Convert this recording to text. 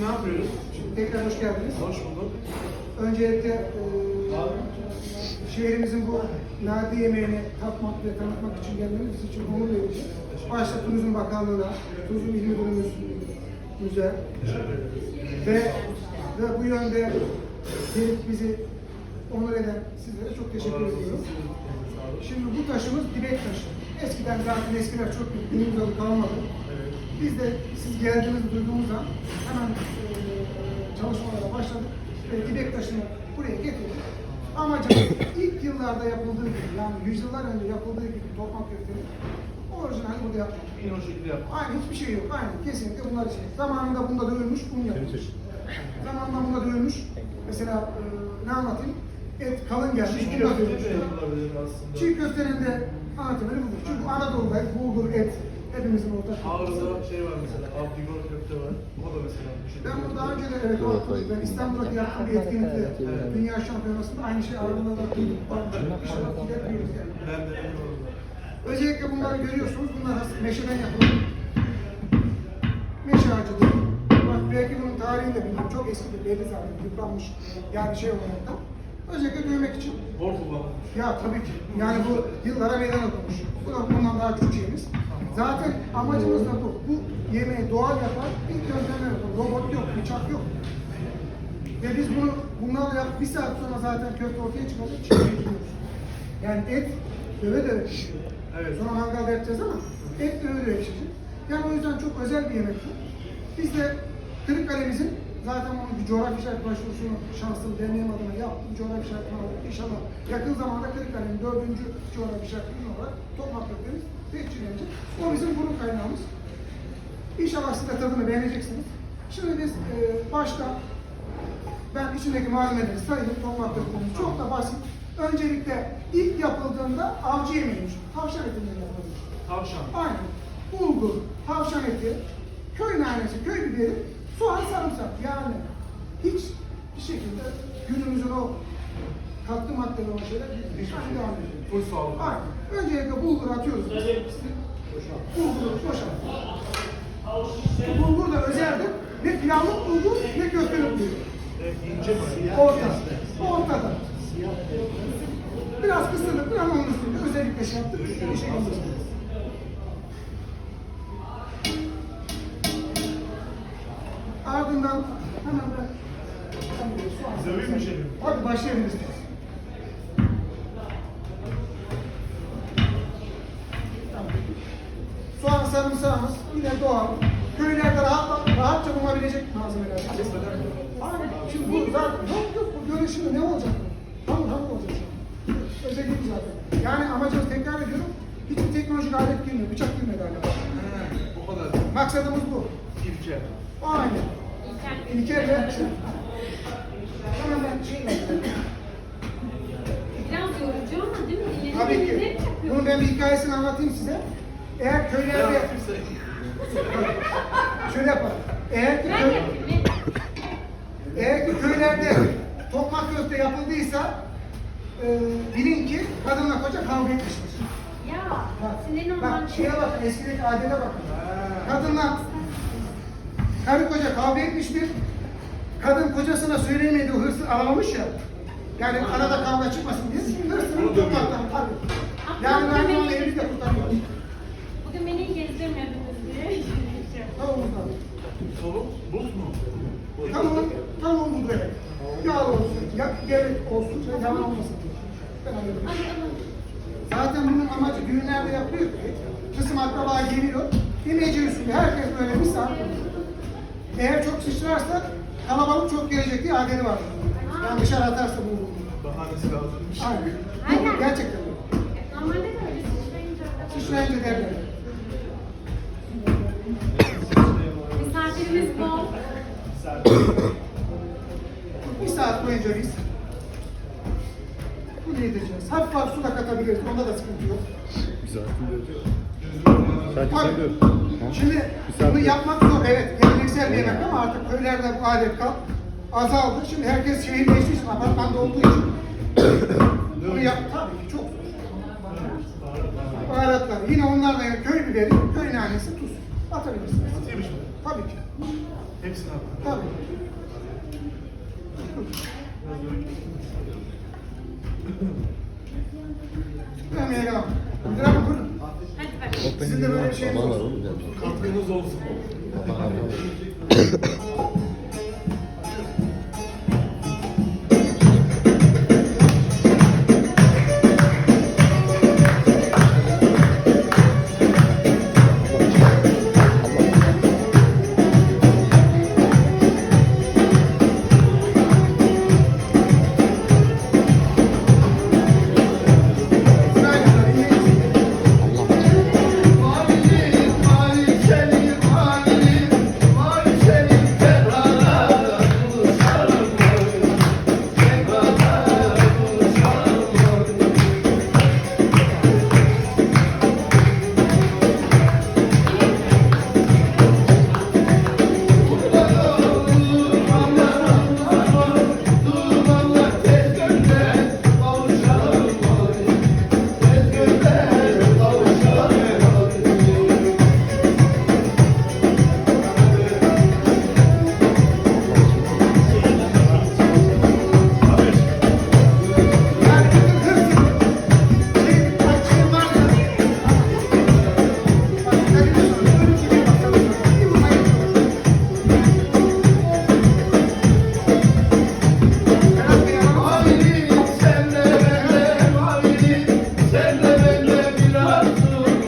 ne yapıyoruz? Tekrar hoş geldiniz. Hoş bulduk. Öncelikle e, şehrimizin bu nadi yemeğini tatmak ve tanıtmak için gelmeniz bizim için onur verici. Başta Turizm Bakanlığı'na, Turizm İl Müdürümüz'e ve, ve bu yönde gelip bizi onur eden sizlere çok teşekkür ediyorum. Şimdi bu taşımız dibek taşı. Eskiden zaten eskiler çok günümüz adı kalmadı. Biz de siz geldiğinizi duyduğumuz an hemen e, çalışmalara başladık ve dibek taşını buraya getirdik. Amacımız ilk yıllarda yapıldığı gibi, yani yüzyıllar önce yapıldığı gibi toprak kökleri orijinal burada yapmak. Yine o şekilde yap. Aynı hiçbir şey yok. Aynı kesinlikle bunlar için. Zamanında bunda dövülmüş, bunu yapılmış. Zamanında bunda dövülmüş. Mesela e, ne anlatayım? Et kalın gelmiş, Çiğ köfte de yapılabilir aslında. Çiğ köftenin de anlatımını budur. Çünkü Anadolu'da bulgur, et hepimizin ortak. Ağrı'da şey var mesela, Abdigor köfte var. O da mesela bir şey. Ben bunu daha önce de evet anlattım. Ben İstanbul'da yaptığım bir etkinlikte Dünya Şampiyonası'nda aynı şey Ağrı'da da duydum. İnşallah gidebiliyoruz yani. Ben de emin oldum. Özellikle bunları görüyorsunuz. Bunlar meşeden yapılıyor. Meşe ağacıdır. Bak belki bunun tarihini de bilmiyorum. Çok eskidir. Belli zaten. Yıpranmış. Yani şey olarak da. Özellikle dövmek için. Portakal. Ya tabii ki. Yani bu yıllara meydan okumuş. Bu da bundan daha küçük şeyimiz. Zaten amacımız da bu. Bu yemeği doğal yapan ilk yöntemler bu. Robot yok, bıçak yok. Ve biz bunu bunlarla yap bir saat sonra zaten köfte ortaya çıkacak. Çiğneyiyoruz. Yani et döve döve pişiyor. Evet. Sonra mangalda yapacağız ama et döve döve pişecek. Yani o yüzden çok özel bir yemek bu. Biz de Kırıkkale'mizin zaten onun bir coğrafi işaret başvurusunu şanslı deneyim adına yaptım. Coğrafi işaretini aldık. İnşallah yakın zamanda Kırıkkale'nin dördüncü coğrafi işaretini olarak toprak köftemiz tescillenecek. O bizim burun kaynağımız. İnşallah siz de tadını beğeneceksiniz. Şimdi biz e, başta ben içindeki malzemeleri sayayım. Toprak köftemiz çok da basit. Öncelikle ilk yapıldığında avcı yemeğiymiş. Tavşan etinden yapılmış. Tavşan. Aynen. Bulgur, tavşan eti, köy nanesi, köy biberi, soğan, sarımsak. Yani hiç bir şekilde günümüzün o katkı maddeleri olan şeyler bir şey devam ediyor. Full sağlık. Aynen. Öncelikle bulgur atıyoruz. Bulguru boşalt. Bu bulgur da özeldir. Ne pilavlık bulgur ne köftelik bulgur. İnce? Orta. Ortada. Biraz kısırlık, biraz onun üstünde. Özellikle şey yaptık. Bir şey yaptık. Ardından hemen ben Zöveyim mi şefim? Hadi başlayabiliriz. Tamam. Soğan sarımsağımız yine doğal. Köylerde rahat, rahatça bulunabilecek malzemeler. Abi şimdi bu zaten yok yok bu görüşümü ne olacak? Hamur hamur olacak. Özellikle zaten. Yani amacımız tekrar ediyorum. Hiçbir teknolojik alet girmiyor. Bıçak girmedi hala. He, o kadar. Maksadımız bu. İlke. Aynen. Şey. Biraz yorucu ama değil mi? Dinlenebilir Tabii ki. Bunun ben bir hikayesini anlatayım size. Eğer köylerde... Şöyle yapalım. Eğer ki, Ben köy, yapayım. eğer ki köylerde tokmak köfte yapıldıysa e, bilin ki kadınla koca kavga etmiştir. Ya Bak, senin olan bak şeye bakın, eskideki adete bakın. Kadınla karı koca kavga etmiştir. Kadın kocasına söyleyemediği o hırsı alamamış ya. Yani arada kavga çıkmasın diye hırsını topraktan tabii. Yani ben onu evlilikle kurtarıyorum. Bugün beni gezdirmediniz diye. Tavuğumuzdan. Tavuk, buz mu? Tavuğun, tavuğun bu böyle. Yağlı olsun, ya, gevrek olsun, ve yalan olmasın. Ben anladım. Ay. Zaten bunun amacı düğünlerde yapılıyor ki, kısım akraba geliyor, imece üstünde herkes böyle bir saat Eğer çok sıçrarsa kalabalık çok gelecek diye adeti var. Yani dışarı atarsa bu. Bahanesi lazımmış. Aynen. Bu gerçekten. Normalde de öyle sıçrayınca. Sıçrayınca derler. Misafirimiz bol. Bir saat boyunca biz bunu yedireceğiz. Hafif hafif su da katabiliriz. Onda da sıkıntı yok. Güzel. Sanki Tabii. Şimdi bunu yapmak zor. Evet, geleneksel bir yemek ama artık köylerde bu adet kal azaldı. Şimdi herkes şehirleştiği için, apartmanda olduğu için bunu yap tabii ki çok zor. Baharatlar. Yine onlarla yani köy biberi, köy nanesi, tuz atabilirsiniz. Atayım şimdi. Tabii ki. Hepsini attım. Tabii. Tamam Abi buyurun. Hadi bakalım. Sizin de böyle bir şeyiniz olsun. Katkınız olsun.